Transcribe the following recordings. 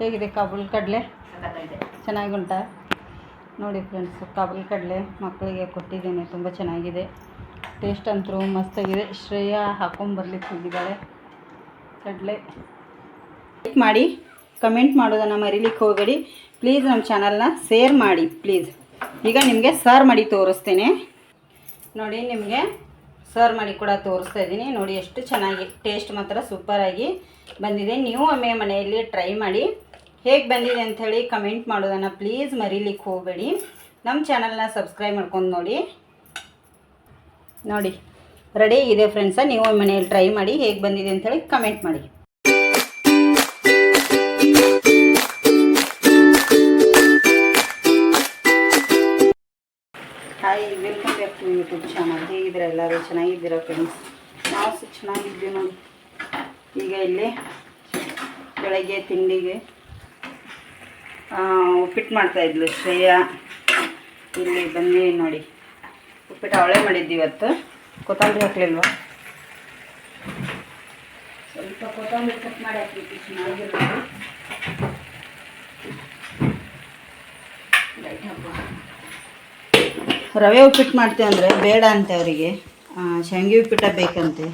ಹೇಗಿದೆ ಕಾಬೂಲ್ ಕಡಲೆ? ಚೆನ್ನಾಗಿ ಚೆನ್ನಾಗುಂಟಾ ನೋಡಿ ಫ್ರೆಂಡ್ಸ್ ಕಾಬೂಲ್ ಕಡಲೆ ಮಕ್ಕಳಿಗೆ ಕೊಟ್ಟಿದ್ದೇನೆ ತುಂಬ ಚೆನ್ನಾಗಿದೆ. ಟೇಸ್ಟ್ ಅಂತೂ ಮಸ್ತಾಗಿದೆ. ಶ್ರೇಯಾ ಹಾಕೊಂಬರ್ಲಿಕ್ಕೆ ಹೋಗಿದ್ದಾಳೆ ಕಡಲೆ. ಲೈಕ್ ಮಾಡಿ ಕಮೆಂಟ್ ಮಾಡೋದನ್ನು ಮರಿಲಿಕ್ಕೆ ಹೋಗಬೇಡಿ. ಪ್ಲೀಸ್ ನಮ್ಮ ಚಾನಲ್ನ ಶೇರ್ ಮಾಡಿ ಪ್ಲೀಸ್ ಈಗ ನಿಮಗೆ ಸರ್ವ್ ಮಾಡಿ ತೋರಿಸ್ತೇನೆ. ನೋಡಿ ನಿಮಗೆ ಸರ್ವ್ ಮಾಡಿ ಕೂಡ ತೋರಿಸ್ತಾ ಇದ್ದೀನಿ. ನೋಡಿ ಎಷ್ಟು ಚೆನ್ನಾಗಿ ಟೇಸ್ಟ್ ಮಾತ್ರ ಸೂಪರಾಗಿ ಬಂದಿದೆ. ನೀವು ಒಮ್ಮೆ ಮನೆಯಲ್ಲಿ ಟ್ರೈ ಮಾಡಿ. ಹೇಗೆ ಬಂದಿದೆ ಅಂಥೇಳಿ ಕಮೆಂಟ್ ಮಾಡೋದನ್ನು ಪ್ಲೀಸ್ ಮರೀಲಿಕ್ಕೆ ಹೋಗಬೇಡಿ. ನಮ್ಮ ಚಾನಲ್ನ ಸಬ್ಸ್ಕ್ರೈಬ್ ಮಾಡ್ಕೊಂಡು ನೋಡಿ. ನೋಡಿ ರೆಡಿ ಇದೆ ಫ್ರೆಂಡ್ಸ ನೀವು ಮನೆಯಲ್ಲಿ ಟ್ರೈ ಮಾಡಿ ಹೇಗೆ ಬಂದಿದೆ ಅಂಥೇಳಿ ಕಮೆಂಟ್ ಮಾಡಿ. Hi welcome to YouTube channel ಹೇಗಿದ್ದೀರ ಎಲ್ಲರೂ? ಚೆನ್ನಾಗಿದ್ದೀರಾ ಫ್ರೆಂಡ್ಸ್ ನಾವು ಚೆನ್ನಾಗಿದ್ದೀವಿ ನೋಡಿ. ಈಗ ಇಲ್ಲಿ ಬೆಳಗ್ಗೆ ತಿಂಡಿಗೆ ಉಪ್ಪಿಟ್ಟು ಮಾಡ್ತಾಯಿದ್ಲು ಶ್ರೇಯಾ. ಇಲ್ಲಿ ಬನ್ನಿ ನೋಡಿ. ಉಪ್ಪಿಟ್ಟು ಅವಳೆ ಮಾಡಿದ್ದು ಇವತ್ತು. ಕೊತ್ತಂಬರಿ ಹಾಕ್ಲಿಲ್ವ? ಸ್ವಲ್ಪ ಕೊತ್ತಂಬರಿ ಕಟ್ ಮಾಡಿ ಹಾಕ್ಲಿಕ್ಕೆ ಚೆನ್ನಾಗಿರ್ಬೋದು ರವೆ ಉಪ್ಪಿಟ್ಟು ಮಾಡ್ತೇವೆ ಅಂದರೆ ಬೇಡ ಅಂತೆ ಅವರಿಗೆ. ಶಾವಿಗೆ ಉಪ್ಪಿಟ್ಟ ಬೇಕಂತೆ.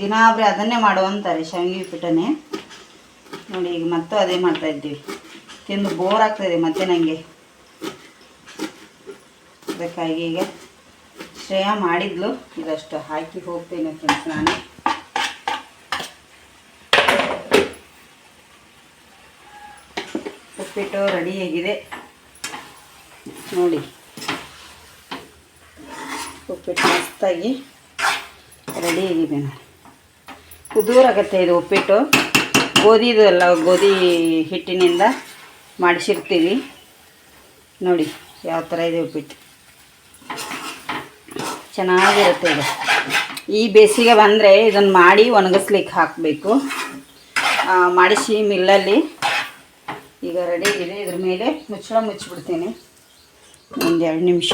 ದಿನ ಆದರೆ ಅದನ್ನೇ ಮಾಡುವಂತಾರೆ ಶಾವಿಗೆ ಉಪ್ಪಿಟ್ಟನೇ. ನೋಡಿ, ಈಗ ಮತ್ತೆ ಅದೇ ಮಾಡ್ತಾ ಇದ್ದೀವಿ. ತಿಂದು ಬೋರ್ ಆಗ್ತಾಯಿದೆ ಮತ್ತೆ ನನಗೆ ಅದಕ್ಕಾಗಿ ಈಗ ಶ್ರೇಯ ಮಾಡಿದ್ಲು. ಇದಷ್ಟು ಹಾಕಿ ಹೋಗ್ತೇನೆ ಫ್ರೆಂಡ್ಸ್ ನಾನು. ಉಪ್ಪಿಟ್ಟು ರೆಡಿಯಾಗಿದೆ ನೋಡಿ. ಉಪ್ಪಿಟ್ಟು ಮಸ್ತಾಗಿ ರೆಡಿ ಆಗಿದೆ ನೋಡಿ. ಕುದೂರಾಗತ್ತೆ ಇದು ಉಪ್ಪಿಟ್ಟು. ಗೋಧಿದು ಅಲ್ಲ, ಗೋಧಿ ಹಿಟ್ಟಿನಿಂದ. ಮಾಡಿಸಿರ್ತೀವಿ. ನೋಡಿ, ಯಾವ ಥರ ಇದೆ ಉಪ್ಪಿಟ್ಟು. ಚೆನ್ನಾಗಿರುತ್ತೆ ಇದು. ಈ ಬೇಸಿಗೆ ಬಂದರೆ ಇದನ್ನು ಮಾಡಿ ಒಣಗಿಸ್ಲಿಕ್ಕೆ ಹಾಕಬೇಕು. ಮಾಡಿಸಿ ಮಿಲ್ಲಲ್ಲಿ. ಈಗ ರೆಡಿ ಇದೆ. ಇದ್ರ ಮೇಲೆ ಮುಚ್ಚಳ ಮುಚ್ಚಿಬಿಡ್ತೀನಿ. ಒಂದು ಎರಡು ನಿಮಿಷ.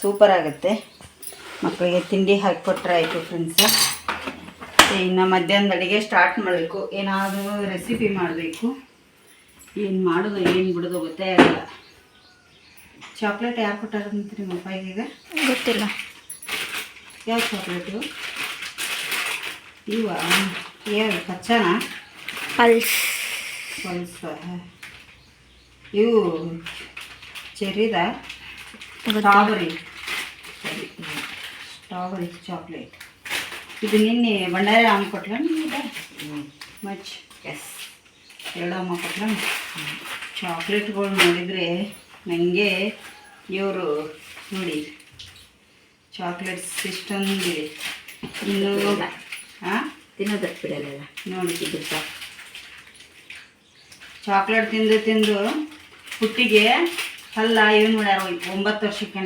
ಸೂಪರ್ ಆಗುತ್ತೆ. ಮಕ್ಕಳಿಗೆ ತಿಂಡಿ ಹಾಕಿಕೊಟ್ರೆ ಆಯಿತು ಫ್ರೆಂಡ್ಸ ಇನ್ನು ಮಧ್ಯಾಹ್ನದ ಅಡುಗೆ ಸ್ಟಾರ್ಟ್ ಮಾಡಬೇಕು. ಏನಾದರೂ ರೆಸಿಪಿ ಮಾಡಬೇಕು. ಏನು ಮಾಡೋದು ಏನು ಬಿಡೋದು ಗೊತ್ತೇ ಆಗಲ್ಲ. ಚಾಕ್ಲೇಟ್ ಯಾರು ಕೊಟ್ಟಾರಂತ ನಿಮ್ಮ ಅಪ್ಪಾಯಿಗೆ ಈಗ ಗೊತ್ತಿಲ್ಲ. ಯಾವ ಚಾಕ್ಲೇಟು? ಇವ ಏನು ಕಚ್ಚಾನ ಪಲ್ಸ್. ಪಲ್ಸ ಇವು ಚೆರ್ರಿದ? ಸ್ಟ್ರಾಬೆರಿ. Strawberry chocolate. ಇದು ನಿನ್ನೆ ಬಂಡಾರ ಅಮ್ಮ ಕೊಟ್ಲ ಮಚ್. ಎಸ್. ಎರಡು ಅಮ್ಮ ಕೊಟ್ಲ ಚಾಕ್ಲೇಟ್ಗಳು ನೋಡಿದರೆ ನನಗೆ ಇವರು ನೋಡಿ ಚಾಕ್ಲೇಟ್ಸ್ ಇಷ್ಟೊಂದಿದೆ. ಇನ್ನು ಹಾಂ ತಿನ್ನೋದಕ್ಕೆ ಬಿಡಲ್ಲ. ನೋಡಿ. ಸಾಕು ಚಾಕ್ಲೇಟ್ ತಿಂದು ತಿಂದು ಹುಟ್ಟಿಗೆ ಹಲ್ಲ ಏನು ಮಾಡ್ಯಾರ ಒಂಬತ್ತು ವರ್ಷಕ್ಕೇ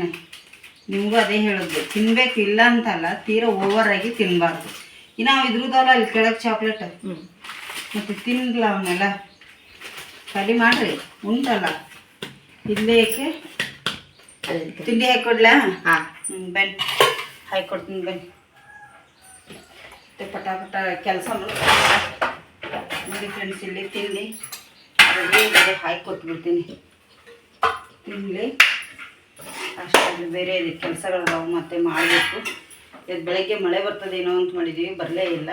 ನಿಮಗೂ ಅದೇ ಹೇಳೋದು. ತಿನ್ಬೇಕು ಇಲ್ಲ ಅಂತಲ್ಲ ತೀರಾ ಓವರ್ ಆಗಿ ತಿನ್ನಬಾರ್ದು ಇನ್ನು ಇದ್ರದಲ್ಲ ಅಲ್ಲಿ ಕೆಳಗೆ ಚಾಕ್ಲೇಟ್? ಹ್ಞೂ ಮತ್ತು ತಿನ್ನಲ್ಲ ಅವನ್ನೆಲ್ಲ. ಸರಿ ಮಾಡ್ರಿ ಉಂಟಲ್ಲ. ಇಲ್ಲೇ ಏಕೆ ಅಲ್ಲಿ ತಿಂಡಿ ಹಾಕೊಡ್ಲಾ? ಹಾಂ. ಹ್ಞೂ ಬನ್ನಿ. ಹಾಕೊಡ್ತೀನಿ ಬನ್ನಿ. ಮತ್ತೆ ಪಟ ಪಟ ಕೆಲಸ ನೋಡಿ ಫ್ರೆಂಡ್ಸ್ ಇಲ್ಲಿ ತಿಂಡಿ ಅದೇ ಹಾಕಿ ಕೊಟ್ಬಿಡ್ತೀನಿ. ತಿನ್ನಲಿ ಅಷ್ಟು ಬೇರೆ ಇದೆ ಕೆಲಸಗಳದಾವು ಮತ್ತೆ ಮಾಡಬೇಕು. ಇದು ಬೆಳಗ್ಗೆ ಮಳೆ ಬರ್ತದೇನೋ ಅಂತ ಮಾಡಿದ್ದೀವಿ ಬರಲೇ ಇಲ್ಲ.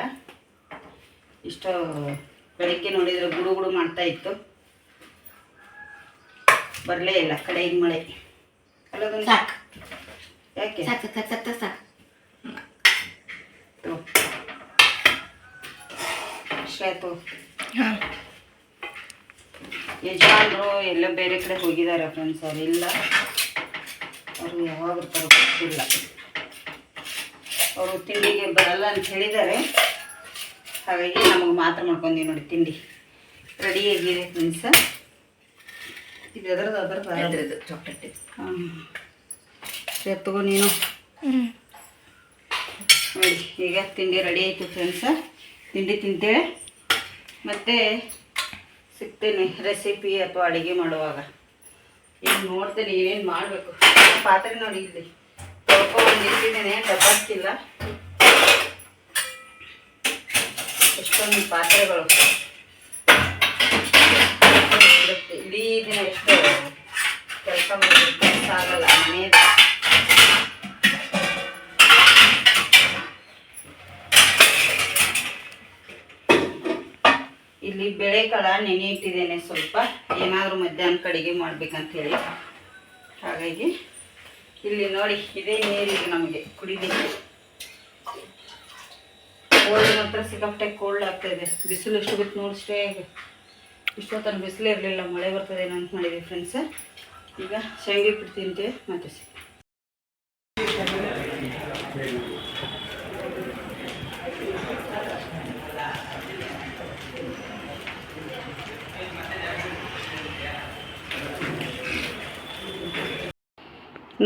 ಇಷ್ಟು ಬೆಳಗ್ಗೆ ನೋಡಿದರೆ ಗುಡು ಗುಡು ಮಾಡ್ತಾ ಇತ್ತು. ಬರಲೇ ಇಲ್ಲ ಕಡೆ ಈಗ ಮಳೆ. ಅಲ್ಲದೊಂದು ಸಾಕು. ಯಾಕೆ? ಸಾಕು ಸಾಕು ಸಾಕು ಸಾಕು ತಗೋ. ಶ್ವೇತು ಯಜಮಾನರು ಯಜಮಾನ್ರು ಎಲ್ಲ ಬೇರೆ ಕಡೆ ಹೋಗಿದ್ದಾರೆ ಫ್ರೆಂಡ್ಸ್ ಅವ್ರು. ಇಲ್ಲ. ಅವರು ಯಾವಾಗ ಬರ್ತಾರೋ ಗೊತ್ತಿಲ್ಲ. ಅವರು ತಿಂಡಿಗೆ ಬರಲ್ಲ ಅಂತ ಹೇಳಿದ್ದಾರೆ. ಹಾಗಾಗಿ ನಮಗೆ ಮಾತ್ರ ಮಾಡ್ಕೊಂಡೀವಿ ನೋಡಿ ತಿಂಡಿ. ರೆಡಿ ಆಗಿದೆ ಫ್ರೆಂಡ್ಸ್ ಇದು ಅದ್ರದ್ದು ಅದ್ರದ್ದು ಅದ್ರದ್ದು ಚಾಕ್ಲೇಟ್ ಹಾಂ. ತಗೋ ನೀನು. ನೋಡಿ ಈಗ ತಿಂಡಿ ರೆಡಿ ಆಯಿತು ಫ್ರೆಂಡ್ಸ ತಿಂಡಿ ತಿಂತೇವೆ ಮತ್ತು ಸಿಗ್ತೇನೆ ರೆಸಿಪಿ ಅಥವಾ ಅಡುಗೆ ಮಾಡುವಾಗ. ಈಗ ನೋಡ್ತೇನೆ ಏನೇನು ಮಾಡಬೇಕು. ಪಾತ್ರೆ ನೋಡಿ ಇಲ್ಲಿ. ತೊಳ್ಕೊಂಡು ಇಟ್ಟಿದ್ದೇನೆ ಡಬ್ಬಕ್ಕಿಲ್ಲ ಎಷ್ಟೊಂದು ಪಾತ್ರೆಗಳು. ಇಡೀ ದಿನ ಎಷ್ಟು ಕೆಲಸ ಮಾಡಿದ್ರೆ ಸಾಗಲ್ಲ ಇಲ್ಲಿ ಬೆಳೆಕಳ ನೆನೆ ಇಟ್ಟಿದ್ದೇನೆ ಸ್ವಲ್ಪ. ಏನಾದರೂ ಮಧ್ಯಾಹ್ನ ಕಡೆಗೆ ಮಾಡ್ಬೇಕಂತ ಹೇಳಿ. ಹಾಗಾಗಿ ಇಲ್ಲಿ ನೋಡಿ, ಇದೇ ನೀರಿದೆ ನಮಗೆ ಕುಡಿಲಿಕ್ಕೆ. ಕೋಲ್ಡ್ ಮಾತ್ರ ಸಿಕ್ಕಾಪಟ್ಟೆ ಕೋಲ್ಡ್ ಆಗ್ತಾ ಇದೆ. ಬಿಸಿಲು ಎಷ್ಟು ಬಿತ್ತು ನೋಡಿಸ್ಟೇ ಇಷ್ಟೊತ್ತನ ಬಿಸಿಲೇ ಇರಲಿಲ್ಲ, ಮಳೆ ಬರ್ತದೇನೋ ಅಂತ ಮಾಡಿದ್ವಿ ಫ್ರೆಂಡ್ಸ್ ಈಗ ಶೇಂಗಿ ಬಿಟ್ಟು ತಿಂತೇವೆ ಮತ್ತೆ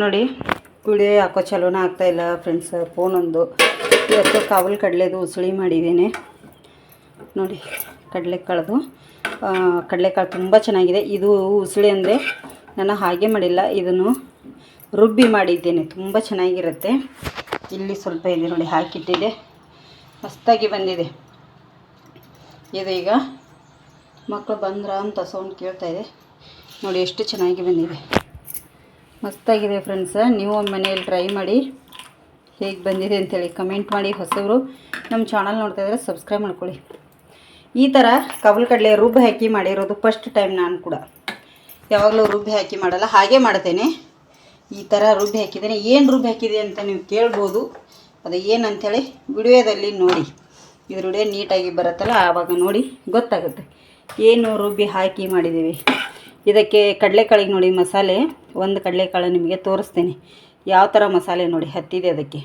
ನೋಡಿ ವಿಡಿಯೋ ಯಾಕೋ ಚಲೋನ ಆಗ್ತಾ ಇಲ್ಲ ಫ್ರೆಂಡ್ಸ್ ಫೋನೊಂದು ಇವತ್ತು ಕಾವಲು ಕಡಲೆದು ಉಸುಳಿ ಮಾಡಿದ್ದೇನೆ. ನೋಡಿ, ಕಡಲೆಕಾಳದು. ಕಡಲೆಕಾಳು ತುಂಬ ಚೆನ್ನಾಗಿದೆ. ಇದು ಉಸುಳಿ ಅಂದರೆ ನಾನು ಹಾಗೆ ಮಾಡಿಲ್ಲ. ಇದನ್ನು ರುಬ್ಬಿ ಮಾಡಿದ್ದೇನೆ. ತುಂಬ ಚೆನ್ನಾಗಿರುತ್ತೆ. ಇಲ್ಲಿ ಸ್ವಲ್ಪ ಇದೆ ನೋಡಿ, ಹಾಕಿಟ್ಟಿದೆ. ಮಸ್ತಾಗಿ ಬಂದಿದೆ. ಇದು ಈಗ ಮಕ್ಕಳು ಬಂದ್ರ ಅಂತ ಸೌಂಡ್ ಕೇಳ್ತಾ ಇದೆ. ನೋಡಿ, ಎಷ್ಟು ಚೆನ್ನಾಗಿ ಬಂದಿದೆ. ಮಸ್ತಾಗಿದೆ ಫ್ರೆಂಡ್ಸ. ನೀವು ಮನೆಯಲ್ಲಿ ಟ್ರೈ ಮಾಡಿ. ಹೇಗೆ ಬಂದಿದೆ ಅಂತೇಳಿ ಕಮೆಂಟ್ ಮಾಡಿ ಹೊಸವರು ನಮ್ಮ ಚಾನಲ್ ನೋಡ್ತಾ ಇದ್ದರೆ ಸಬ್ಸ್ಕ್ರೈಬ್ ಮಾಡ್ಕೊಳ್ಳಿ. ಈ ಥರ ಕಬಲ್ ಕಡಲೆ ರುಬ್ಬಿ ಹಾಕಿ ಮಾಡಿರೋದು ಫಸ್ಟ್ ಟೈಮ್ ನಾನು ಕೂಡ. ಯಾವಾಗಲೂ ರುಬ್ಬಿ ಹಾಕಿ ಮಾಡಲ್ಲ, ಹಾಗೆ ಮಾಡ್ತೇನೆ. ಈ ಥರ ರುಬ್ಬಿ ಹಾಕಿದ್ದೇನೆ. ಏನು ರುಬ್ಬಿ ಹಾಕಿದೆ ಅಂತ ನೀವು ಕೇಳ್ಬೋದು. ಅದು ಏನಂಥೇಳಿ ವಿಡಿಯೋದಲ್ಲಿ ನೋಡಿ. ಇದ್ರ ನೀಟಾಗಿ ಬರುತ್ತಲ್ಲ, ಆವಾಗ ನೋಡಿ ಗೊತ್ತಾಗುತ್ತೆ. ಏನು ರುಬ್ಬಿ ಹಾಕಿ ಮಾಡಿದ್ದೀವಿ. ಇದಕ್ಕೆ ಕಡಲೆಕಾಳಿಗೆ ನೋಡಿ ಮಸಾಲೆ. ಒಂದು ಕಡಲೆಕಾಳು ನಿಮಗೆ ತೋರಿಸ್ತೇನೆ. ಯಾವ ಥರ ಮಸಾಲೆ ನೋಡಿ ಹತ್ತಿದೆ ಅದಕ್ಕೆ.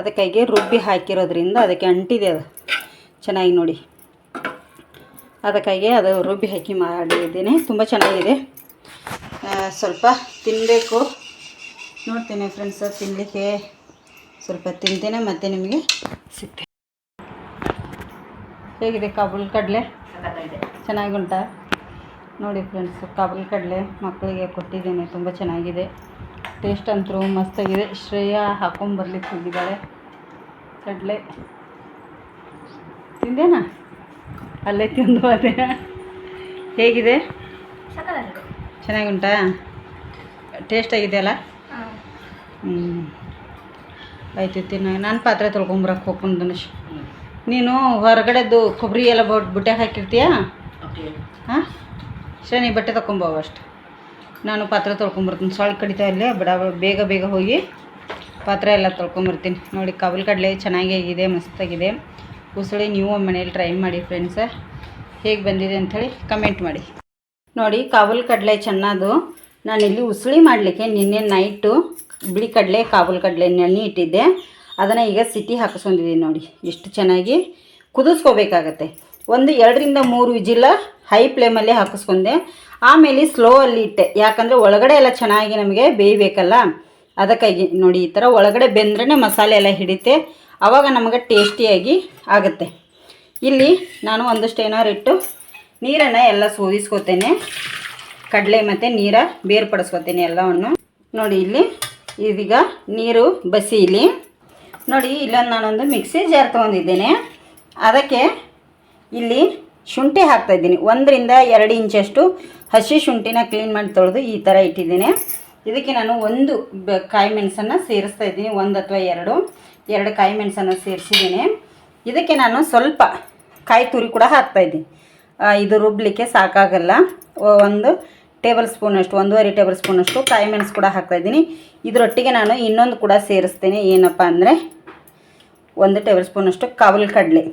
ಅದಕ್ಕಾಗಿ ರುಬ್ಬಿ ಹಾಕಿರೋದ್ರಿಂದ ಅದಕ್ಕೆ ಅಂಟಿದೆ ಅದು. ಚೆನ್ನಾಗಿ ನೋಡಿ. ಅದಕ್ಕಾಗಿ ಅದು ರುಬ್ಬಿ ಹಾಕಿ ಮಾಡಿದ್ದೀನಿ. ತುಂಬ ಚೆನ್ನಾಗಿದೆ. ಸ್ವಲ್ಪ ತಿನ್ನಬೇಕು ನೋಡ್ತೀನಿ ಫ್ರೆಂಡ್ಸ್ ತಿನ್ನಲಿಕ್ಕೆ ಸ್ವಲ್ಪ ತಿಂತೇನೆ, ಮತ್ತು ನಿಮಗೆ ಸಿಗ್ತೇನೆ. ಹೇಗಿದೆ ಕಾಬೂಲ್ ಕಡಲೆ? ಚೆನ್ನಾಗಿ ಉಂಟಾ? ನೋಡಿ ಫ್ರೆಂಡ್ಸ್ ಕಾಬೂಲ್ ಕಡಲೆ ಮಕ್ಕಳಿಗೆ ಕೊಟ್ಟಿದ್ದೇನೆ, ತುಂಬ ಚೆನ್ನಾಗಿದೆ. ಟೇಸ್ಟ್ ಅಂತೂ ಮಸ್ತಾಗಿದೆ. ಶ್ರೇಯಾ ಹಾಕೊಂಬರ್ಲಿಕ್ಕೆ ಹೋಗಿದ್ದಾರೆ ಕಡಲೆ. ತಿಂದೇನಾ? ಅಲ್ಲೇ ತಿಂದು ಅದೇ ಹೇಗಿದೆ? ಚೆನ್ನಾಗಿ ಉಂಟಾ ಟೇಸ್ಟ್ ಆಗಿದೆ ಅಲ್ಲ? ಹ್ಞೂ ಆಯ್ತು ತಿನ್ನ. ನಾನು ಪಾತ್ರೆ ತೊಳ್ಕೊಂಬರಕ್ಕೆ ಹೋಗ್ಕೊಂಡು ಧನುಷ್. ನೀನು ಹೊರಗಡೆದು ಕೊಬ್ಬರಿ ಎಲ್ಲ ಬಟ್ ಬುಟ್ಟ್ಯಾಗ ಹಾಕಿರ್ತೀಯಾ? ಹಾಂ? ಶನಿ ಬಟ್ಟೆ ತಗೊಂಬೋವ ಅಷ್ಟು. ನಾನು ಪಾತ್ರೆ ತೊಳ್ಕೊಂಬರ್ತೀನಿ ಸೊಳ್ಳೆ ಕಡಿತಾ ಇಲ್ಲೇ ಬಡ ಬೇಗ ಬೇಗ ಹೋಗಿ ಪಾತ್ರೆ ಎಲ್ಲ ತೊಳ್ಕೊಂಬರ್ತೀನಿ ನೋಡಿ ಕಬಲ್ ಕಡಲೆ ಚೆನ್ನಾಗಿ ಆಗಿದೆ ಮಸ್ತಾಗಿದೆ. ಉಸುಳಿ ನೀವು ಮನೇಲಿ ಟ್ರೈ ಮಾಡಿ ಫ್ರೆಂಡ್ಸ ಹೇಗೆ ಬಂದಿದೆ ಅಂಥೇಳಿ ಕಮೆಂಟ್ ಮಾಡಿ. ನೋಡಿ ಕಾಬೂಲ್ ಕಡಲೆ ಚೆನ್ನಾದು. ನಾನಿಲ್ಲಿ ಉಸುಳಿ ಮಾಡಲಿಕ್ಕೆ ನಿನ್ನೆ ನೈಟು ಬಿಳಿ ಕಡಲೆ ಕಾಬೂಲ್ ಕಡಲೆ ನೆನೆ ಇಟ್ಟಿದ್ದೆ. ಅದನ್ನು ಈಗ ಸಿಟಿ ಹಾಕಿಸ್ಕೊಂಡಿದ್ದೀನಿ ನೋಡಿ. ಎಷ್ಟು ಚೆನ್ನಾಗಿ ಕುದಿಸ್ಕೋಬೇಕಾಗತ್ತೆ. ಒಂದು ಎರಡರಿಂದ ಮೂರು ವಿಜಿಲ್ಲ ಹೈ ಫ್ಲೇಮಲ್ಲಿ ಹಾಕಿಸ್ಕೊಂಡೆ. ಆಮೇಲೆ ಸ್ಲೋ ಅಲ್ಲಿ ಇಟ್ಟೆ. ಯಾಕಂದರೆ ಒಳಗಡೆ ಎಲ್ಲ ಚೆನ್ನಾಗಿ ನಮಗೆ ಬೇಯಬೇಕಲ್ಲ? ಅದಕ್ಕಾಗಿ ನೋಡಿ ಈ ಥರ ಒಳಗಡೆ ಬೆಂದ್ರೇ ಮಸಾಲೆ ಎಲ್ಲ ಹಿಡಿತೆ. ಆವಾಗ ನಮಗೆ ಟೇಸ್ಟಿಯಾಗಿ ಆಗುತ್ತೆ. ಇಲ್ಲಿ ನಾನು ಒಂದಷ್ಟು ಏನಾರು ಇಟ್ಟು ನೀರನ್ನು ಎಲ್ಲ ಸೋದಿಸ್ಕೋತೇನೆ. ಕಡಲೆ ಮತ್ತು ನೀರ ಬೇರ್ಪಡಿಸ್ಕೋತೇನೆ ಎಲ್ಲವನ್ನು. ನೋಡಿ ಇಲ್ಲಿ ಇದೀಗ ನೀರು ಬಸೀಲಿ. ನೋಡಿ ಇಲ್ಲೊಂದು ನಾನೊಂದು ಮಿಕ್ಸಿ ಜಾರ್ ತೊಗೊಂಡಿದ್ದೇನೆ. ಅದಕ್ಕೆ ಇಲ್ಲಿ ಶುಂಠಿ ಹಾಕ್ತಾ ಇದ್ದೀನಿ. ಒಂದರಿಂದ ಎರಡು ಇಂಚಷ್ಟು ಹಸಿ ಶುಂಠಿನ ಕ್ಲೀನ್ ಮಾಡಿ ತೊಳೆದು ಈ ಥರ ಇಟ್ಟಿದ್ದೀನಿ. ಇದಕ್ಕೆ ನಾನು ಒಂದು ಕಾಯಿ ಮೆಣಸನ್ನು ಸೇರಿಸ್ತಾ ಇದ್ದೀನಿ. ಒಂದು ಅಥವಾ ಎರಡು. ಎರಡು ಕಾಯಿ ಮೆಣಸನ್ನು ಸೇರಿಸಿದ್ದೀನಿ. ಇದಕ್ಕೆ ನಾನು ಸ್ವಲ್ಪ ಕಾಯಿ ತುರಿ ಕೂಡ ಹಾಕ್ತಾಯಿದ್ದೀನಿ ಇದು ರುಬ್ಬಲಿಕ್ಕೆ ಸಾಕಾಗಲ್ಲ. ಒಂದು ಟೇಬಲ್ ಸ್ಪೂನಷ್ಟು, ಒಂದೂವರೆ ಟೇಬಲ್ ಸ್ಪೂನಷ್ಟು ಕಾಯಿ ಮೆಣಸು ಕೂಡ ಹಾಕ್ತಾಯಿದ್ದೀನಿ ಇದರೊಟ್ಟಿಗೆ ನಾನು ಇನ್ನೊಂದು ಕೂಡ ಸೇರಿಸ್ತೀನಿ. ಏನಪ್ಪ ಅಂದರೆ ಒಂದು ಟೇಬಲ್ ಸ್ಪೂನಷ್ಟು ಕಾವಲ್ ಕಡಲೆ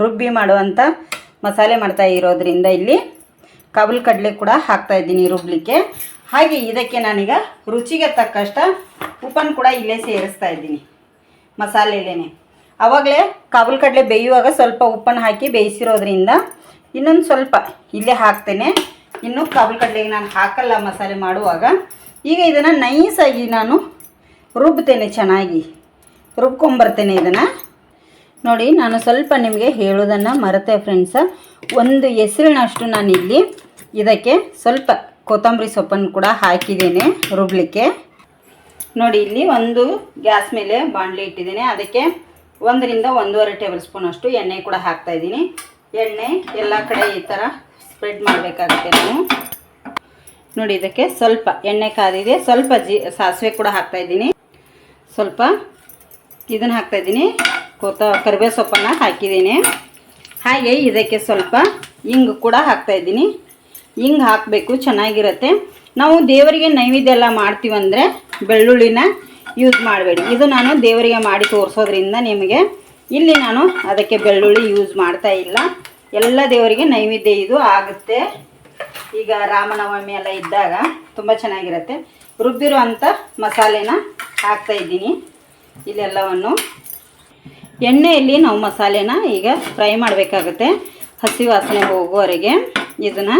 ರುಬ್ಬಿ ಮಾಡುವಂಥ ಮಸಾಲೆ ಮಾಡ್ತಾ ಇರೋದ್ರಿಂದ ಇಲ್ಲಿ ಕಬಲ್ ಕಡಲೆ ಕೂಡ ಹಾಕ್ತಾ ಇದ್ದೀನಿ ರುಬ್ಲಿಕ್ಕೆ. ಹಾಗೆ ಇದಕ್ಕೆ ನಾನೀಗ ರುಚಿಗೆ ತಕ್ಕಷ್ಟ ಉಪ್ಪನ್ನು ಕೂಡ ಇಲ್ಲೇ ಸೇರಿಸ್ತಾ ಇದ್ದೀನಿ ಮಸಾಲೆಲೇನೆ. ಆವಾಗಲೇ ಕಾಬುಲ್ ಕಡಲೆ ಬೇಯುವಾಗ ಸ್ವಲ್ಪ ಉಪ್ಪನ್ನು ಹಾಕಿ ಬೇಯಿಸಿರೋದ್ರಿಂದ ಇನ್ನೊಂದು ಸ್ವಲ್ಪ ಇಲ್ಲೇ ಹಾಕ್ತೇನೆ. ಇನ್ನು ಕಾಬುಲ್ ಕಡಲೆಗೆ ನಾನು ಹಾಕಲ್ಲ ಮಸಾಲೆ ಮಾಡುವಾಗ. ಈಗ ಇದನ್ನು ನೈಸಾಗಿ ನಾನು ರುಬ್ತೇನೆ ಚೆನ್ನಾಗಿ. ರುಬ್ಕೊಂಬರ್ತೇನೆ ಇದನ್ನು. ನೋಡಿ, ನಾನು ಸ್ವಲ್ಪ ನಿಮಗೆ ಹೇಳೋದನ್ನು ಮರೆತೆ ಫ್ರೆಂಡ್ಸ ಒಂದು ಹೆಸರಿನಷ್ಟು ನಾನಿಲ್ಲಿ ಇದಕ್ಕೆ ಸ್ವಲ್ಪ ಕೊತ್ತಂಬರಿ ಸೊಪ್ಪನ್ನು ಕೂಡ ಹಾಕಿದ್ದೇನೆ ರುಬ್ಲಿಕ್ಕೆ. ನೋಡಿ, ಇಲ್ಲಿ ಒಂದು ಗ್ಯಾಸ್ ಮೇಲೆ ಬಾಣಲಿ ಇಟ್ಟಿದ್ದೀನಿ. ಅದಕ್ಕೆ ಒಂದರಿಂದ ಒಂದೂವರೆ ಟೇಬಲ್ ಸ್ಪೂನ್ ಅಷ್ಟು ಎಣ್ಣೆ ಕೂಡ ಹಾಕ್ತಾ ಇದ್ದೀನಿ. ಎಣ್ಣೆ ಎಲ್ಲ ಕಡೆ ಈ ಥರ ಸ್ಪ್ರೆಡ್ ಮಾಡಬೇಕಾಗುತ್ತೆ ನಾನು. ನೋಡಿ, ಇದಕ್ಕೆ ಸ್ವಲ್ಪ ಎಣ್ಣೆ ಕಾದಿದೆ. ಸ್ವಲ್ಪ ಜಿ ಸಾಸಿವೆ ಕೂಡ ಹಾಕ್ತಾಯಿದ್ದೀನಿ ಸ್ವಲ್ಪ ಇದನ್ನು ಹಾಕ್ತಾಯಿದ್ದೀನಿ ಕೊತ್ತ ಕರಿಬೇವು ಸೊಪ್ಪನ್ನು ಹಾಕಿದ್ದೀನಿ. ಹಾಗೆ ಇದಕ್ಕೆ ಸ್ವಲ್ಪ ಹಿಂಗ್ ಕೂಡ ಹಾಕ್ತಾಯಿದ್ದೀನಿ ಹಿಂಗೆ ಹಾಕಬೇಕು, ಚೆನ್ನಾಗಿರುತ್ತೆ. ನಾವು ದೇವರಿಗೆ ನೈವೇದ್ಯ ಎಲ್ಲ ಮಾಡ್ತೀವಂದರೆ ಬೆಳ್ಳುಳ್ಳಿನ ಯೂಸ್ ಮಾಡಬೇಡಿ. ಇದು ನಾನು ದೇವರಿಗೆ ಮಾಡಿ ತೋರಿಸೋದ್ರಿಂದ ನಿಮಗೆ. ಇಲ್ಲಿ ನಾನು ಅದಕ್ಕೆ ಬೆಳ್ಳುಳ್ಳಿ ಯೂಸ್ ಮಾಡ್ತಾ ಇಲ್ಲ. ಎಲ್ಲ ದೇವರಿಗೆ ನೈವೇದ್ಯ ಇದು ಆಗುತ್ತೆ. ಈಗ ರಾಮನವಮಿ ಎಲ್ಲ ಇದ್ದಾಗ ತುಂಬ ಚೆನ್ನಾಗಿರುತ್ತೆ. ರುಬ್ಬಿರೋ ಅಂಥ ಮಸಾಲೆನ ಹಾಕ್ತಾ ಇದ್ದೀನಿ. ಇಲ್ಲೆಲ್ಲವನ್ನು ಎಣ್ಣೆಯಲ್ಲಿ ನಾವು ಮಸಾಲೆನ ಈಗ ಫ್ರೈ ಮಾಡಬೇಕಾಗುತ್ತೆ. ಹಸಿ ವಾಸನೆ ಹೋಗುವವರೆಗೆ ಇದನ್ನು.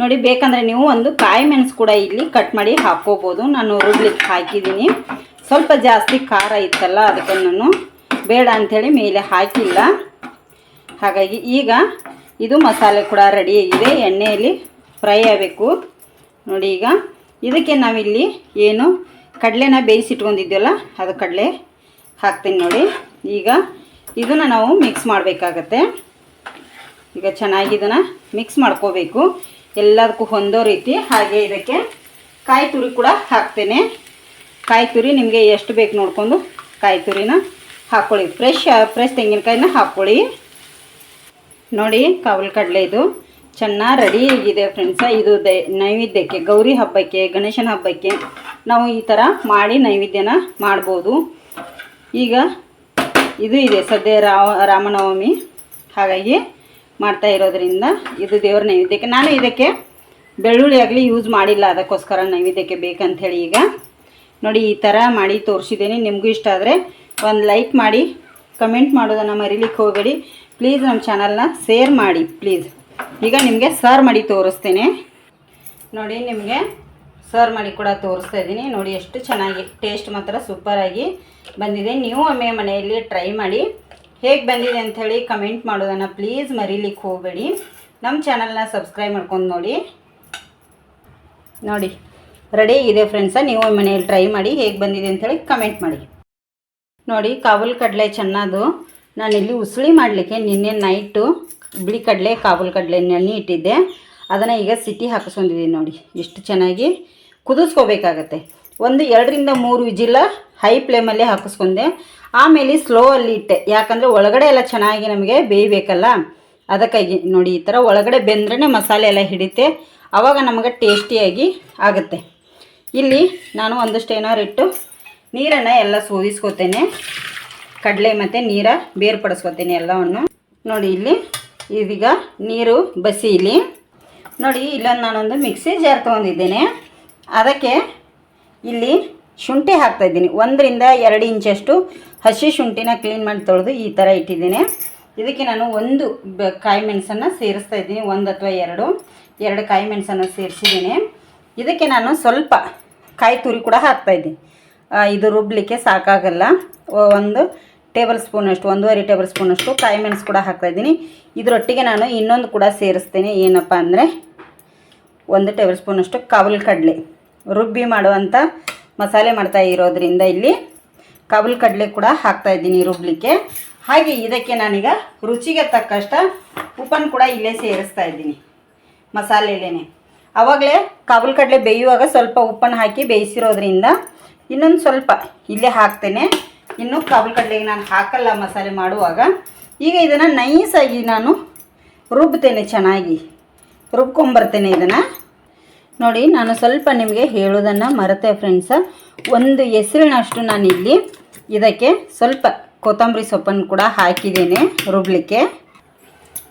ನೋಡಿ, ಬೇಕಂದರೆ ನೀವು ಒಂದು ಕಾಯಿ ಮೆಣಸು ಕೂಡ ಇಲ್ಲಿ ಕಟ್ ಮಾಡಿ ಹಾಕ್ಕೋಬೋದು. ನಾನು ರುಬ್ಲಿಕ್ಕೆ ಹಾಕಿದ್ದೀನಿ. ಸ್ವಲ್ಪ ಜಾಸ್ತಿ ಖಾರ ಇತ್ತಲ್ಲ ಅದಕ್ಕೆ ನಾನು ಬೇಡ ಅಂಥೇಳಿ ಮೇಲೆ ಹಾಕಿಲ್ಲ. ಹಾಗಾಗಿ ಈಗ ಇದು ಮಸಾಲೆ ಕೂಡ ರೆಡಿಯಾಗಿದೆ ಎಣ್ಣೆಯಲ್ಲಿ ಫ್ರೈ ಆಗಬೇಕು. ನೋಡಿ ಈಗ ಇದಕ್ಕೆ ನಾವಿಲ್ಲಿ ಏನು ಕಡಲೆನ ಬೇಯಿಸಿಟ್ಕೊಂಡಿದ್ದೀವಲ್ಲ ಅದು ಕಡಲೆ ಹಾಕ್ತೀನಿ ನೋಡಿ. ಈಗ ಇದನ್ನು ನಾವು ಮಿಕ್ಸ್ ಮಾಡಬೇಕಾಗತ್ತೆ. ಈಗ ಚೆನ್ನಾಗಿ ಇದನ್ನು ಮಿಕ್ಸ್ ಮಾಡ್ಕೋಬೇಕು. ಎಲ್ಲದಕ್ಕೂ ಹೊಂದೋ ರೀತಿ ಹಾಗೆ ಇದಕ್ಕೆ ಕಾಯಿ ತುರಿ ಕೂಡ ಹಾಕ್ತೇನೆ. ಕಾಯಿ ತುರಿ ನಿಮಗೆ ಎಷ್ಟು ಬೇಕು ನೋಡಿಕೊಂಡು ಕಾಯಿ ತುರಿನ ಹಾಕ್ಕೊಳ್ಳಿ ಫ್ರೆಶ್ ಫ್ರೆಶ್ ತೆಂಗಿನಕಾಯಿನ ಹಾಕ್ಕೊಳ್ಳಿ ನೋಡಿ ಕಾವಲ್ ಕಡಲೆ ಇದು ಚೆನ್ನಾಗಿ ರೆಡಿ ಆಗಿದೆ ಫ್ರೆಂಡ್ಸ ಇದು ದ, ನೈವೇದ್ಯಕ್ಕೆ, ಗೌರಿ ಹಬ್ಬಕ್ಕೆ, ಗಣೇಶನ ಹಬ್ಬಕ್ಕೆ ನಾವು ಈ ಥರ ಮಾಡಿ ನೈವೇದ್ಯನ ಮಾಡ್ಬೋದು. ಈಗ ಇದು ಇದೆ ಸದ್ಯ ರಾವ ರಾಮನವಮಿ. ಹಾಗಾಗಿ ಮಾಡ್ತಾ ಇರೋದ್ರಿಂದ ಇದು ದೇವ್ರ ನೈವೇದ್ಯಕ್ಕೆ. ನಾನು ಇದಕ್ಕೆ ಬೆಳ್ಳುಳ್ಳಿ ಆಗಲಿ ಯೂಸ್ ಮಾಡಿಲ್ಲ, ಅದಕ್ಕೋಸ್ಕರ ನೈವೇದ್ಯಕ್ಕೆ ಬೇಕಂಥೇಳಿ ಈಗ. ನೋಡಿ, ಈ ಥರ ಮಾಡಿ ತೋರಿಸಿದ್ದೀನಿ. ನಿಮಗೂ ಇಷ್ಟ ಆದರೆ ಒಂದು ಲೈಕ್ ಮಾಡಿ ಕಮೆಂಟ್ ಮಾಡೋದನ್ನು ಮರಿಲಿಕ್ಕೆ ಹೋಗಬೇಡಿ. ಪ್ಲೀಸ್ ನಮ್ಮ ಚಾನಲ್ನ ಶೇರ್ ಮಾಡಿ ಪ್ಲೀಸ್ ಈಗ ನಿಮಗೆ ಸರ್ ಮಾಡಿ ತೋರಿಸ್ತೇನೆ. ನೋಡಿ, ನಿಮಗೆ ಸರ್ವ್ ಮಾಡಿ ಕೂಡ ತೋರಿಸ್ತಾ ಇದ್ದೀನಿ. ನೋಡಿ ಎಷ್ಟು ಚೆನ್ನಾಗಿ ಟೇಸ್ಟ್ ಮಾತ್ರ ಸೂಪರಾಗಿ ಬಂದಿದೆ. ನೀವು ಒಮ್ಮೆ ಮನೆಯಲ್ಲಿ ಟ್ರೈ ಮಾಡಿ ಹೇಗೆ ಬಂದಿದೆ ಅಂಥೇಳಿ ಕಮೆಂಟ್ ಮಾಡೋದನ್ನು ಪ್ಲೀಸ್ ಮರೀಲಿಕ್ಕೆ ಹೋಗಬೇಡಿ. ನಮ್ಮ ಚಾನಲ್ನ ಸಬ್ಸ್ಕ್ರೈಬ್ ಮಾಡ್ಕೊಂಡು ನೋಡಿ. ನೋಡಿ ರೆಡಿ ಇದೆ ಫ್ರೆಂಡ್ಸ ನೀವು ಮನೆಯಲ್ಲಿ ಟ್ರೈ ಮಾಡಿ ಹೇಗೆ ಬಂದಿದೆ ಅಂಥೇಳಿ ಕಮೆಂಟ್ ಮಾಡಿ. ನೋಡಿ ಕಾಬೂಲ್ ಕಡಲೆ ಚೆನ್ನಾದು. ನಾನಿಲ್ಲಿ ಉಸುಳಿ ಮಾಡಲಿಕ್ಕೆ ನಿನ್ನೆ ನೈಟು ಬಿಳಿ ಕಡಲೆ ಕಾಬೂಲ್ ಕಡಲೆ ನೆನೆ ಇಟ್ಟಿದ್ದೆ. ಅದನ್ನು ಈಗ ಸಿಟಿ ಹಾಕಿಸ್ಕೊಂಡಿದ್ದೀನಿ ನೋಡಿ. ಎಷ್ಟು ಚೆನ್ನಾಗಿ ಕುದಿಸ್ಕೋಬೇಕಾಗತ್ತೆ. ಒಂದು ಎರಡರಿಂದ ಮೂರು ವಿಜಿಲ್ಲ ಹೈ ಫ್ಲೇಮಲ್ಲಿ ಹಾಕಿಸ್ಕೊಂಡೆ. ಆಮೇಲೆ ಸ್ಲೋ ಅಲ್ಲಿ ಇಟ್ಟೆ. ಯಾಕಂದರೆ ಒಳಗಡೆ ಎಲ್ಲ ಚೆನ್ನಾಗಿ ನಮಗೆ ಬೇಯಬೇಕಲ್ಲ? ಅದಕ್ಕಾಗಿ ನೋಡಿ ಈ ಥರ ಒಳಗಡೆ ಬೆಂದ್ರೇ ಮಸಾಲೆ ಎಲ್ಲ ಹಿಡಿತೆ. ಆವಾಗ ನಮಗೆ ಟೇಸ್ಟಿಯಾಗಿ ಆಗುತ್ತೆ. ಇಲ್ಲಿ ನಾನು ಒಂದಷ್ಟು ಏನಾರು ಇಟ್ಟು ನೀರನ್ನು ಎಲ್ಲ ಸೋದಿಸ್ಕೋತೇನೆ. ಕಡಲೆ ಮತ್ತು ನೀರ ಬೇರ್ಪಡಿಸ್ಕೋತೇನೆ ಎಲ್ಲವನ್ನು. ನೋಡಿ ಇಲ್ಲಿ ಇದೀಗ ನೀರು ಬಸಿ ಇಲ್ಲಿ ನೋಡಿ, ಇಲ್ಲೊಂದು ನಾನೊಂದು ಮಿಕ್ಸಿ ಜಾರ್ ತೊಗೊಂಡಿದ್ದೇನೆ. ಅದಕ್ಕೆ ಇಲ್ಲಿ ಶುಂಠಿ ಹಾಕ್ತಾಯಿದ್ದೀನಿ ಒಂದರಿಂದ ಎರಡು ಇಂಚಷ್ಟು ಹಸಿ ಶುಂಠಿನ ಕ್ಲೀನ್ ಮಾಡಿ ತೊಳೆದು ಈ ಥರ ಇಟ್ಟಿದ್ದೀನಿ. ಇದಕ್ಕೆ ನಾನು ಒಂದು ಬ ಕಾಯಿ ಮೆಣಸನ್ನು ಸೇರಿಸ್ತಾ ಇದ್ದೀನಿ. ಒಂದು ಅಥವಾ ಎರಡು ಎರಡು ಕಾಯಿ ಮೆಣಸನ್ನು ಸೇರಿಸಿದ್ದೀನಿ. ಇದಕ್ಕೆ ನಾನು ಸ್ವಲ್ಪ ಕಾಯಿ ತುರಿ ಕೂಡ ಹಾಕ್ತಾಯಿದ್ದೀನಿ ಇದು ರುಬ್ಲಿಕ್ಕೆ ಸಾಕಾಗಲ್ಲ. ಒಂದು ಟೇಬಲ್ ಸ್ಪೂನಷ್ಟು, ಒಂದೂವರೆ ಟೇಬಲ್ ಸ್ಪೂನಷ್ಟು ಕಾಯಿ ಮೆಣಸು ಕೂಡ ಹಾಕ್ತಾಯಿದ್ದೀನಿ ಇದರೊಟ್ಟಿಗೆ ನಾನು ಇನ್ನೊಂದು ಕೂಡ ಸೇರಿಸ್ತೀನಿ. ಏನಪ್ಪ ಅಂದರೆ ಒಂದು ಟೇಬಲ್ ಸ್ಪೂನಷ್ಟು ಕಾಬೂಲ್ ಕಡಲೆ. ರುಬ್ಬಿ ಮಾಡುವಂಥ ಮಸಾಲೆ ಮಾಡ್ತಾ ಇರೋದ್ರಿಂದ ಇಲ್ಲಿ ಕಬಲ್ ಕಡಲೆ ಕೂಡ ಹಾಕ್ತಾ ಇದ್ದೀನಿ ರುಬ್ಲಿಕ್ಕೆ. ಹಾಗೆ ಇದಕ್ಕೆ ನಾನೀಗ ರುಚಿಗೆ ತಕ್ಕಷ್ಟ ಉಪ್ಪನ್ನು ಕೂಡ ಇಲ್ಲೇ ಸೇರಿಸ್ತಾ ಇದ್ದೀನಿ ಮಸಾಲೆಲೇನೆ. ಆವಾಗಲೇ ಕಾಬೂಲ್ ಕಡಲೆ ಬೇಯುವಾಗ ಸ್ವಲ್ಪ ಉಪ್ಪನ್ನು ಹಾಕಿ ಬೇಯಿಸಿರೋದ್ರಿಂದ ಇನ್ನೊಂದು ಸ್ವಲ್ಪ ಇಲ್ಲೇ ಹಾಕ್ತೇನೆ. ಇನ್ನು ಕಾಬೂಲ್ ಕಡಲೆಗೆ ನಾನು ಹಾಕಲ್ಲ ಮಸಾಲೆ ಮಾಡುವಾಗ. ಈಗ ಇದನ್ನು ನೈಸಾಗಿ ನಾನು ರುಬ್ತೇನೆ ಚೆನ್ನಾಗಿ. ರುಬ್ಕೊಂಬರ್ತೇನೆ ಇದನ್ನು. ನೋಡಿ, ನಾನು ಸ್ವಲ್ಪ ನಿಮಗೆ ಹೇಳೋದನ್ನು ಮರೆತೆ ಫ್ರೆಂಡ್ಸ ಒಂದು ಹೆಸರಿನಷ್ಟು ನಾನು ಇಲ್ಲಿ ಇದಕ್ಕೆ ಸ್ವಲ್ಪ ಕೊತ್ತಂಬರಿ ಸೊಪ್ಪನ್ನು ಕೂಡ ಹಾಕಿದ್ದೇನೆ ರುಬ್ಲಿಕ್ಕೆ.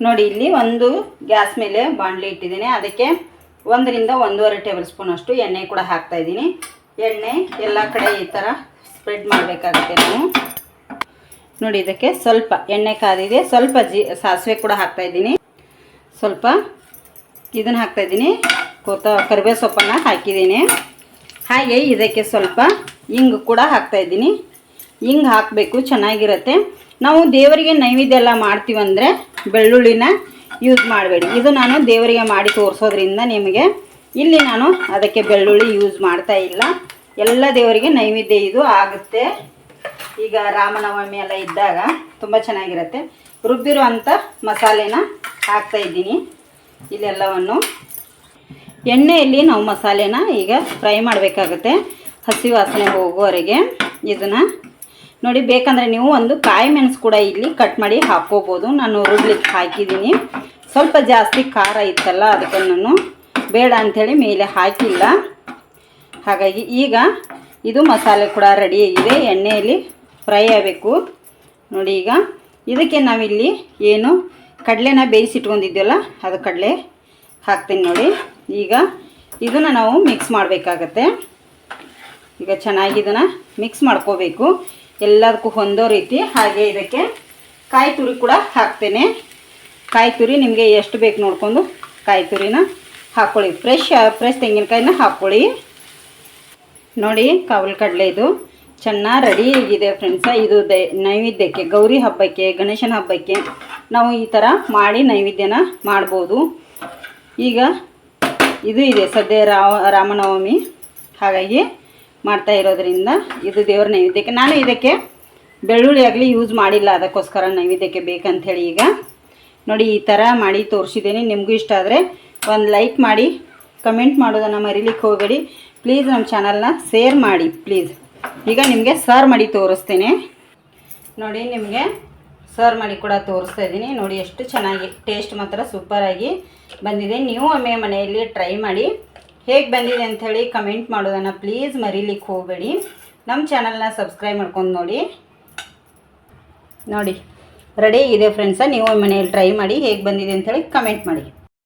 ನೋಡಿ, ಇಲ್ಲಿ ಒಂದು ಗ್ಯಾಸ್ ಮೇಲೆ ಬಾಂಡ್ಲಿ ಇಟ್ಟಿದ್ದೀನಿ. ಅದಕ್ಕೆ ಒಂದರಿಂದ ಒಂದೂವರೆ ಟೇಬಲ್ ಸ್ಪೂನ್ ಅಷ್ಟು ಎಣ್ಣೆ ಕೂಡ ಹಾಕ್ತಾ ಇದ್ದೀನಿ. ಎಣ್ಣೆ ಎಲ್ಲ ಕಡೆ ಈ ಥರ ಸ್ಪ್ರೆಡ್ ಮಾಡಬೇಕಾಗುತ್ತೆ ನಾವು. ನೋಡಿ, ಇದಕ್ಕೆ ಸ್ವಲ್ಪ ಎಣ್ಣೆ ಕಾದಿದೆ. ಸ್ವಲ್ಪ ಜಿ ಸಾಸಿವೆ ಕೂಡ ಹಾಕ್ತಾ ಇದ್ದೀನಿ. ಸ್ವಲ್ಪ ಇದನ್ನು ಹಾಕ್ತಾ ಇದ್ದೀನಿ. ಕೊತ್ತ ಕರಿಬೇವು ಸೊಪ್ಪನ್ನು ಹಾಕಿದ್ದೀನಿ. ಹಾಗೆ ಇದಕ್ಕೆ ಸ್ವಲ್ಪ ಹಿಂಗ್ ಕೂಡ ಹಾಕ್ತಾ ಇದ್ದೀನಿ. ಹಿಂಗೆ ಹಾಕಬೇಕು, ಚೆನ್ನಾಗಿರುತ್ತೆ. ನಾವು ದೇವರಿಗೆ ನೈವೇದ್ಯ ಎಲ್ಲ ಮಾಡ್ತೀವಂದರೆ ಬೆಳ್ಳುಳ್ಳಿನ ಯೂಸ್ ಮಾಡಬೇಡಿ. ಇದು ನಾನು ದೇವರಿಗೆ ಮಾಡಿ ತೋರಿಸೋದ್ರಿಂದ ನಿಮಗೆ. ಇಲ್ಲಿ ನಾನು ಅದಕ್ಕೆ ಬೆಳ್ಳುಳ್ಳಿ ಯೂಸ್ ಮಾಡ್ತಾ ಇಲ್ಲ. ಎಲ್ಲ ದೇವರಿಗೆ ನೈವೇದ್ಯ ಇದು ಆಗುತ್ತೆ. ಈಗ ರಾಮನವಮಿ ಎಲ್ಲ ಇದ್ದಾಗ ತುಂಬ ಚೆನ್ನಾಗಿರುತ್ತೆ. ರುಬ್ಬಿರೋ ಅಂಥ ಮಸಾಲೆನ ಹಾಕ್ತಾ ಇದ್ದೀನಿ ಇಲ್ಲೆಲ್ಲವನ್ನು ಎಣ್ಣೆಯಲ್ಲಿ ನಾವು ಮಸಾಲೆನ ಈಗ ಫ್ರೈ ಮಾಡಬೇಕಾಗುತ್ತೆ. ಹಸಿ ವಾಸನೆ ಹೋಗುವವರೆಗೆ ಇದನ್ನು ನೋಡಿ, ಬೇಕಂದರೆ ನೀವು ಒಂದು ಕಾಯಿ ಮೆಣಸು ಕೂಡ ಇಲ್ಲಿ ಕಟ್ ಮಾಡಿ ಹಾಕ್ಕೋಬೋದು. ನಾನು ರುಬ್ಲಿಕ್ಕೆ ಹಾಕಿದ್ದೀನಿ. ಸ್ವಲ್ಪ ಜಾಸ್ತಿ ಖಾರ ಇತ್ತಲ್ಲ ಅದಕ್ಕೆ ನಾನು ಬೇಡ ಅಂಥೇಳಿ ಮೇಲೆ ಹಾಕಿಲ್ಲ. ಹಾಗಾಗಿ ಈಗ ಇದು ಮಸಾಲೆ ಕೂಡ ರೆಡಿಯಾಗಿದೆ ಎಣ್ಣೆಯಲ್ಲಿ ಫ್ರೈ ಆಗಬೇಕು. ನೋಡಿ ಈಗ ಇದಕ್ಕೆ ನಾವಿಲ್ಲಿ ಏನು ಕಡಲೆನ ಬೇಯಿಸಿಟ್ಕೊಂಡಿದ್ದೀವಲ್ಲ ಅದು ಕಡಲೆ ಹಾಕ್ತೀನಿ ನೋಡಿ. ಈಗ ಇದನ್ನು ನಾವು ಮಿಕ್ಸ್ ಮಾಡಬೇಕಾಗತ್ತೆ. ಈಗ ಚೆನ್ನಾಗಿ ಇದನ್ನು ಮಿಕ್ಸ್ ಮಾಡ್ಕೋಬೇಕು. ಎಲ್ಲದಕ್ಕೂ ಹೊಂದೋ ರೀತಿ ಹಾಗೆ ಇದಕ್ಕೆ ಕಾಯಿ ತುರಿ ಕೂಡ ಹಾಕ್ತೇನೆ. ಕಾಯಿ ತುರಿ ನಿಮಗೆ ಎಷ್ಟು ಬೇಕು ನೋಡಿಕೊಂಡು ಕಾಯಿ ತುರಿನ ಹಾಕ್ಕೊಳ್ಳಿ ಫ್ರೆಶ್ ಫ್ರೆಶ್ ತೆಂಗಿನಕಾಯಿನ ಹಾಕ್ಕೊಳ್ಳಿ ನೋಡಿ ಕಾವಲ್ ಕಡಲೆ ಇದು. ಚೆನ್ನಾಗಿ ರೆಡಿ ಆಗಿದೆ ಫ್ರೆಂಡ್ಸ ಇದು ದೈ, ನೈವೇದ್ಯಕ್ಕೆ, ಗೌರಿ ಹಬ್ಬಕ್ಕೆ, ಗಣೇಶನ ಹಬ್ಬಕ್ಕೆ ನಾವು ಈ ಥರ ಮಾಡಿ ನೈವೇದ್ಯನ ಮಾಡ್ಬೋದು. ಈಗ ಇದು ಇದೆ ಸದ್ಯ ರಾಮನವಮಿ. ಹಾಗಾಗಿ ಮಾಡ್ತಾ ಇರೋದ್ರಿಂದ ಇದು ದೇವರ ನೈವೇದ್ಯಕ್ಕೆ. ನಾನು ಇದಕ್ಕೆ ಬೆಳ್ಳುಳ್ಳಿ ಆಗಲಿ ಯೂಸ್ ಮಾಡಿಲ್ಲ, ಅದಕ್ಕೋಸ್ಕರ ನೈವೇದ್ಯಕ್ಕೆ ಬೇಕಂಥೇಳಿ ಈಗ. ನೋಡಿ, ಈ ಥರ ಮಾಡಿ ತೋರಿಸಿದ್ದೀನಿ. ನಿಮಗೂ ಇಷ್ಟ ಆದರೆ ಒಂದು ಲೈಕ್ ಮಾಡಿ ಕಮೆಂಟ್ ಮಾಡೋದನ್ನು ಮರಿಲಿಕ್ಕೆ ಹೋಗಬೇಡಿ. ಪ್ಲೀಸ್ ನಮ್ಮ ಚಾನಲ್ನ ಶೇರ್ ಮಾಡಿ ಪ್ಲೀಸ್ ಈಗ ನಿಮಗೆ ಸರ್ವ್ ಮಾಡಿ ತೋರಿಸ್ತೀನಿ. ನೋಡಿ, ನಿಮಗೆ ಸರ್ವ್ ಮಾಡಿ ಕೂಡ ತೋರಿಸ್ತಾ ಇದ್ದೀನಿ. ನೋಡಿ, ಎಷ್ಟು ಚೆನ್ನಾಗಿ, ಟೇಸ್ಟ್ ಮಾತ್ರ ಸೂಪರಾಗಿ ಬಂದಿದೆ. ನೀವು ಒಮ್ಮೆ ಮನೆಯಲ್ಲಿ ಟ್ರೈ ಮಾಡಿ ಹೇಗೆ ಬಂದಿದೆ ಅಂಥೇಳಿ ಕಮೆಂಟ್ ಮಾಡೋದನ್ನು ಪ್ಲೀಸ್ ಮರೀಲಿಕ್ಕೆ ಹೋಗಬೇಡಿ. ನಮ್ಮ ಚಾನಲ್ನ ಸಬ್ಸ್ಕ್ರೈಬ್ ಮಾಡ್ಕೊಂಡು ನೋಡಿ. ನೋಡಿ ರೆಡಿ ಇದೆ ಫ್ರೆಂಡ್ಸ ನೀವು ಮನೆಯಲ್ಲಿ ಟ್ರೈ ಮಾಡಿ ಹೇಗೆ ಬಂದಿದೆ ಅಂಥೇಳಿ ಕಮೆಂಟ್ ಮಾಡಿ.